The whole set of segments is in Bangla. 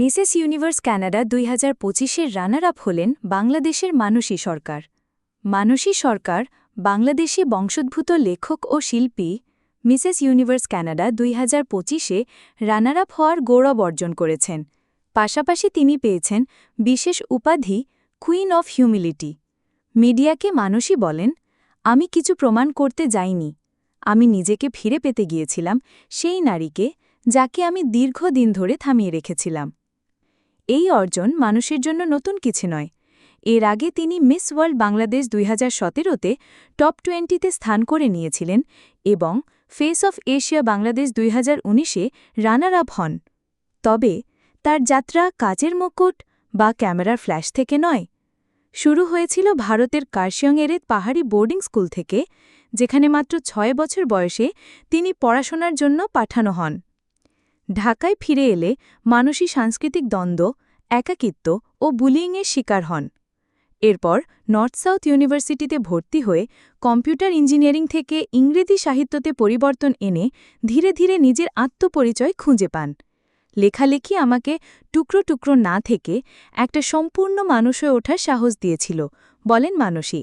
মিসেস ইউনিভার্স কানাডা দুই হাজার পঁচিশের রানার আপ হলেন বাংলাদেশের মানসী সরকার। মানসী সরকার বাংলাদেশি বংশোদ্ভূত লেখক ও শিল্পী মিসেস ইউনিভার্স কানাডা দুই হাজার পঁচিশে রানার আপ হওয়ার গৌরব অর্জন করেছেন। পাশাপাশি তিনি পেয়েছেন বিশেষ উপাধি কুইন অফ হিউমিলিটি। মিডিয়াকে মানসী বলেন, আমি কিছু প্রমাণ করতে যাইনি। আমি নিজেকে ফিরে পেতে গিয়েছিলাম সেই নারীকে যাকে আমি দীর্ঘদিন ধরে থামিয়ে রেখেছিলাম। এই অর্জন মানুষের জন্য নতুন কিছু নয়। এর আগে তিনি মিস ওয়ার্ল্ড বাংলাদেশ দুই হাজার সতেরোতে টপ টোয়েন্টিতে স্থান করে নিয়েছিলেন এবং ফেস অফ এশিয়া বাংলাদেশ দুই হাজার উনিশে রানার আপ হন। তবে তার যাত্রা কাচের মুকুট বা ক্যামেরার ফ্ল্যাশ থেকে নয়। শুরু হয়েছিল ভারতের কার্শিয়ংয়েরের পাহাড়ি বোর্ডিং স্কুল থেকে, যেখানে মাত্র ছয় বছর বয়সে তিনি পড়াশোনার জন্য পাঠানো হন। ঢাকায় ফিরে এলে মানসী সাংস্কৃতিক দ্বন্দ্ব, একাকিত্ব ও বুলিংয়ের শিকার হন। এরপর নর্থ সাউথ ইউনিভার্সিটিতে ভর্তি হয়ে কম্পিউটার ইঞ্জিনিয়ারিং থেকে ইংরেজি সাহিত্যতে পরিবর্তন এনে ধীরে ধীরে নিজের আত্মপরিচয় খুঁজে পান। লেখালেখি আমাকে টুকরো টুকরো না থেকে একটা সম্পূর্ণ মানুষ হয়ে ওঠার সাহস দিয়েছিল, বলেন মানসী।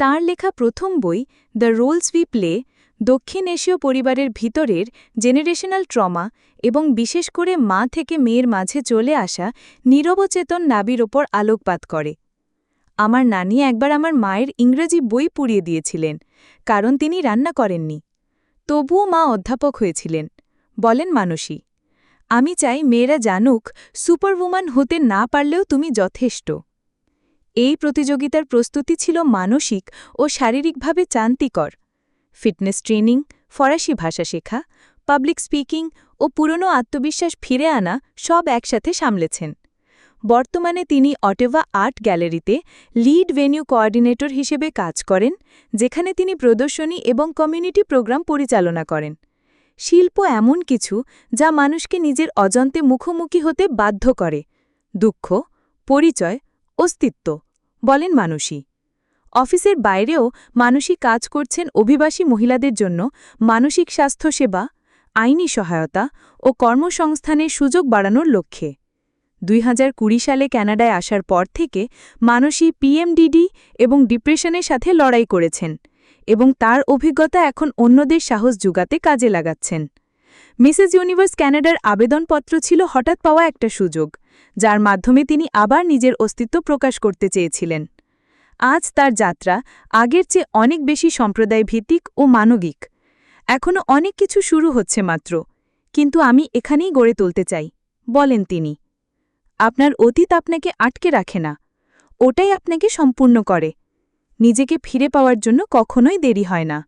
তার লেখা প্রথম বই দ্য রোলস উই প্লে দক্ষিণ এশীয় পরিবারের ভিতরের জেনারেশনাল ট্রমা এবং বিশেষ করে মা থেকে মেয়ের মাঝে চলে আসা নিরবচেতন নাবির ওপর আলোকপাত করে। আমার নানি একবার আমার মায়ের ইংরেজি বই পুড়িয়ে দিয়েছিলেন, কারণ তিনি রান্না করেননি। তবুও মা অধ্যাপক হয়েছিলেন। বলেন মানসী, আমি চাই মেয়েরা জানুক সুপারউম্যান হতে না পারলেও তুমি যথেষ্ট। এই প্রতিযোগিতার প্রস্তুতি ছিল মানসিক ও শারীরিকভাবে চান্তিকর। ফিটনেস ট্রেনিং, ফরাসি ভাষা শেখা, পাবলিক স্পিকিং ও পুরনো আত্মবিশ্বাস ফিরে আনা সব একসাথে সামলেছেন। বর্তমানে তিনি অটেভা আর্ট গ্যালারিতে লিড ভেন্যু কোঅর্ডিনেটর হিসেবে কাজ করেন, যেখানে তিনি প্রদর্শনী এবং কমিউনিটি প্রোগ্রাম পরিচালনা করেন। শিল্প এমন কিছু যা মানুষকে নিজের অজন্তে মুখোমুখি হতে বাধ্য করে। দুঃখ, পরিচয়, অস্তিত্ব, বলেন মানুষই অফিসের বাইরেও মানসিক কাজ করছেন অভিবাসী মহিলাদের জন্য মানসিক স্বাস্থ্যসেবা, আইনি সহায়তা ও কর্মসংস্থানের সুযোগ বাড়ানোর লক্ষ্যে। দুই হাজার কুড়ি সালে ক্যানাডায় আসার পর থেকে মানসী পিএমডিডি এবং ডিপ্রেশনের সাথে লড়াই করেছেন এবং তার অভিজ্ঞতা এখন অন্যদের সাহস জুগাতে কাজে লাগাচ্ছেন। মিসেস ইউনিভার্স ক্যানাডার আবেদনপত্র ছিল হঠাৎ পাওয়া একটা সুযোগ, যার মাধ্যমে তিনি আবার নিজের অস্তিত্ব প্রকাশ করতে চেয়েছিলেন। আজ তার যাত্রা আগের চেয়ে অনেক বেশি সম্প্রদায় ভিত্তিক ও মানবিক। এখনও অনেক কিছু শুরু হচ্ছে মাত্র, কিন্তু আমি এখানেই গড়ে তুলতে চাই, বলেন তিনি। আপনার অতীত আপনাকে আটকে রাখে না, ওটাই আপনাকে সম্পূর্ণ করে। নিজেকে ফিরে পাওয়ার জন্য কখনোই দেরি হয় না।